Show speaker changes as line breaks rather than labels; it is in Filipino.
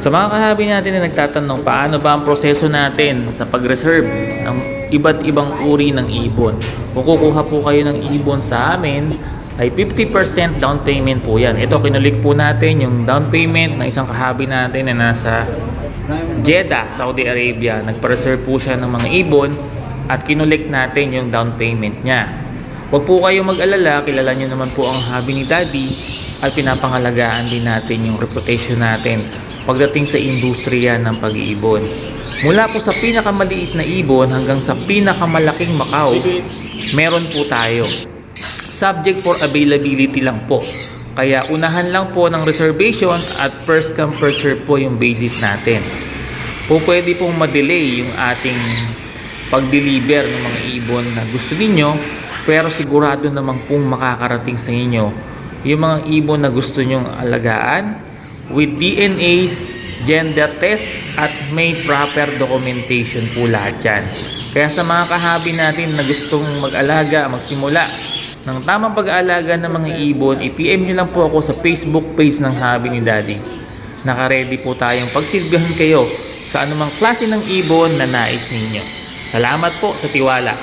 Sa mga kahabi natin na nagtatanong paano ba ang proseso natin sa pag-reserve ng iba't ibang uri ng ibon. Kung kukuha po kayo ng ibon sa amin, ay 50% down payment po yan. Ito, kinulik po natin yung down payment ng isang kahabi natin na nasa Jeddah, Saudi Arabia. Nagpa-reserve po siya ng mga ibon at kinulik natin yung down payment niya. Huwag po kayo mag-alala, kilala nyo naman po ang hobby ni Daddy at pinapangalagaan din natin yung reputation natin pagdating sa industriya ng pag-iibon. Mula po sa pinakamaliit na ibon hanggang sa pinakamalaking Macau, meron po tayo. Subject for availability lang po. Kaya unahan lang po ng reservation at first come first serve po yung basis natin. Po pwede pong madelay yung ating pag-deliver ng mga ibon na gusto ninyo pero sigurado naman pong makakarating sa inyo yung mga ibon na gusto nyong alagaan with DNAs, gender test at may proper documentation po lahat yan. Kaya sa mga kahabi natin na gustong mag-alaga, magsimula ng tamang pag-aalaga ng mga ibon, i-PM nyo lang po ako sa Facebook page ng Habi ni Daddy. Naka-ready po tayong pagsilbihan kayo sa anumang klase ng ibon na nais ninyo. Salamat po sa tiwala.